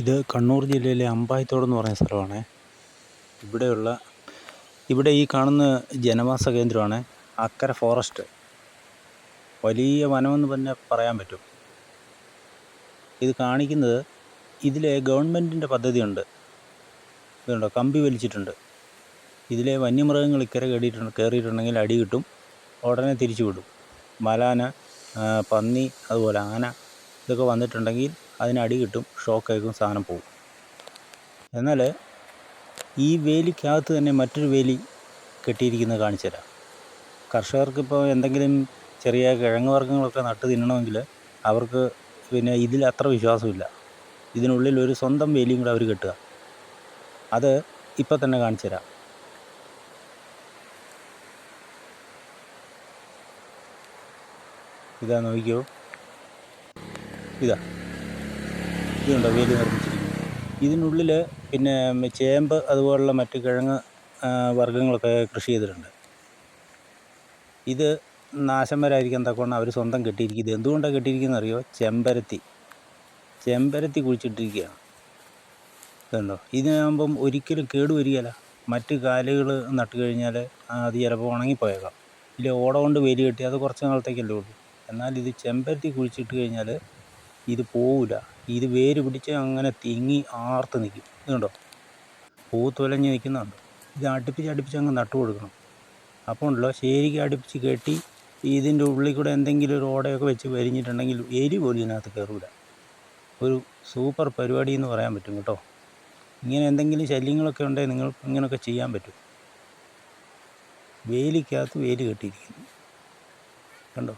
ഇത് കണ്ണൂർ ജില്ലയിലെ അമ്പായത്തോട് എന്ന് പറയുന്ന സ്ഥലമാണ്. ഇവിടെയുള്ള ഇവിടെ ഈ കാണുന്ന ജനവാസ കേന്ദ്രമാണ് അക്കര ഫോറസ്റ്റ് വലിയ വനമെന്ന് തന്നെ പറയാൻ പറ്റും. ഇത് കാണിക്കുന്നത് ഇതിലെ ഗവൺമെന്റിന്റെ പദ്ധതിയുണ്ട്. ഇതുണ്ടോ? കമ്പി വലിച്ചിട്ടുണ്ട്. ഇതിലെ വന്യമൃഗങ്ങൾ ഇക്കരെ കയറിയിട്ടുണ്ട് കയറിയിട്ടുണ്ടെങ്കിൽ അടി കിട്ടും. ഉടനെ തിരിച്ചു വിടും. മലാന പന്നി അതുപോലെ ആന ഇതൊക്കെ വന്നിട്ടുണ്ടെങ്കിൽ അതിന് അടി കിട്ടും ഷോക്കേക്കും സാധനം പോകും. എന്നാൽ ഈ വേലിക്കകത്ത് തന്നെ മറ്റൊരു വേലി കെട്ടിയിരിക്കുന്നത് കാണിച്ചു തരാം. കർഷകർക്കിപ്പോൾ എന്തെങ്കിലും ചെറിയ കിഴങ്ങ് വർഗങ്ങളൊക്കെ നട്ട് തിന്നണമെങ്കിൽ അവർക്ക് പിന്നെ ഇതിൽ അത്ര വിശ്വാസമില്ല. ഇതിനുള്ളിൽ ഒരു സ്വന്തം വേലിയും കൂടെ അവർ കെട്ടുക. അത് ഇപ്പം തന്നെ കാണിച്ചു തരാം. ഇതാ നോക്കിയോ ഇതാ. ഇതുണ്ടോ? വേലി നിർമ്മിച്ചിരിക്കുന്നത് ഇതിനുള്ളിൽ പിന്നെ ചേമ്പ് അതുപോലുള്ള മറ്റ് കിഴങ്ങ് വർഗങ്ങളൊക്കെ കൃഷി ചെയ്തിട്ടുണ്ട്. ഇത് നാശം വരാതിരിക്കാൻ തക്കവണ്ണം അവർ സ്വന്തം കെട്ടിയിരിക്കുന്നത് ഇത് എന്തുകൊണ്ടാണ് കെട്ടിയിരിക്കുന്നത് അറിയോ? ചെമ്പരത്തി. ചെമ്പരത്തി കുഴിച്ചിട്ടിരിക്കുകയാണ്. ഇതുണ്ടോ ഇതിനാകുമ്പം ഒരിക്കലും കേടുവരികയില്ല മറ്റ് കാലുകൾ നട്ട് കഴിഞ്ഞാൽ അത് ചിലപ്പോൾ ഉണങ്ങിപ്പോയേക്കാം. ഇല്ല ഓട കൊണ്ട് വേലി കെട്ടി അത് കുറച്ച് നാളത്തേക്കല്ലേ ഉള്ളൂ. എന്നാൽ ഇത് ചെമ്പരത്തി കുഴിച്ചിട്ട് കഴിഞ്ഞാൽ ഇത് പോവില്ല ഇത് വേര് പിടിച്ച് അങ്ങനെ തിങ്ങി ആർത്ത് നിൽക്കും. ഇതുണ്ടോ പൂ തുലഞ്ഞ് നിൽക്കുന്നുണ്ട്. ഇത് അടുപ്പിച്ച് അടുപ്പിച്ച് അങ്ങ് നട്ടു കൊടുക്കണം. അപ്പോൾ ഉണ്ടല്ലോ ശരിക്കും അടുപ്പിച്ച് കെട്ടി ഇതിന്റെ ഉള്ളിൽ കൂടെ എന്തെങ്കിലും ഒരു ഓടയൊക്കെ വെച്ച് വരിഞ്ഞിട്ടുണ്ടെങ്കിൽ എരി പോലും ഇതിനകത്ത് കയറൂല. ഒരു സൂപ്പർ പരിപാടി എന്ന് പറയാൻ പറ്റും കേട്ടോ. ഇങ്ങനെ എന്തെങ്കിലും ശല്യങ്ങളൊക്കെ ഉണ്ടെങ്കിൽ നിങ്ങൾക്ക് ഇങ്ങനെയൊക്കെ ചെയ്യാൻ പറ്റും. വേലിക്കകത്ത് വേൽ കെട്ടിയിരിക്കുന്നു. കണ്ടോ?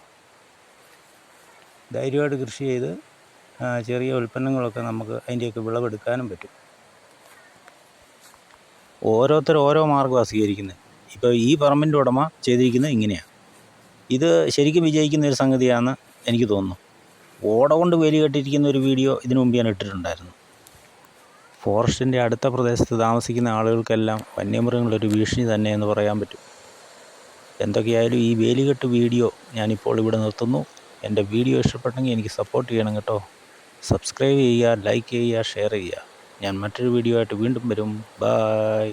ധൈര്യമായിട്ട് കൃഷി ചെയ്ത് ചെറിയ ഉൽപ്പന്നങ്ങളൊക്കെ നമുക്ക് അതിന്റെയൊക്കെ വിളവെടുക്കാനും പറ്റും. ഓരോരുത്തർ ഓരോ മാർഗമാണ് സ്വീകരിക്കുന്നത് ഇപ്പോൾ ഈ പറമ്പിന്റെ ഉടമ ചെയ്തിരിക്കുന്നത് ഇങ്ങനെയാണ് ഇത് ശരിക്കും വിജയിക്കുന്ന ഒരു സംഗതിയാണ് എനിക്ക് തോന്നുന്നു. ഓട കൊണ്ട് വേലി കെട്ടിയിരിക്കുന്ന ഒരു വീഡിയോ ഇതിനു മുമ്പ് ഞാൻ ഇട്ടിട്ടുണ്ടായിരുന്നു. ഫോറസ്റ്റിന്റെ അടുത്ത പ്രദേശത്ത് താമസിക്കുന്ന ആളുകൾക്കെല്ലാം വന്യമൃഗങ്ങളൊരു ഭീഷണി തന്നെ എന്ന് പറയാൻ പറ്റും. എന്തൊക്കെയായാലും ഈ വേലികെട്ട് വീഡിയോ ഞാനിപ്പോൾ ഇവിടെ നിർത്തുന്നു. എന്റെ വീഡിയോ ഇഷ്ടപ്പെട്ടെങ്കിൽ എനിക്ക് സപ്പോർട്ട് ചെയ്യണം കേട്ടോ. സബ്സ്ക്രൈബ് ചെയ്യുക ലൈക്ക് ചെയ്യുക ഷെയർ ചെയ്യുക. ഞാൻ മറ്റൊരു വീഡിയോ ആയിട്ട് വീണ്ടും വരും. ബായ്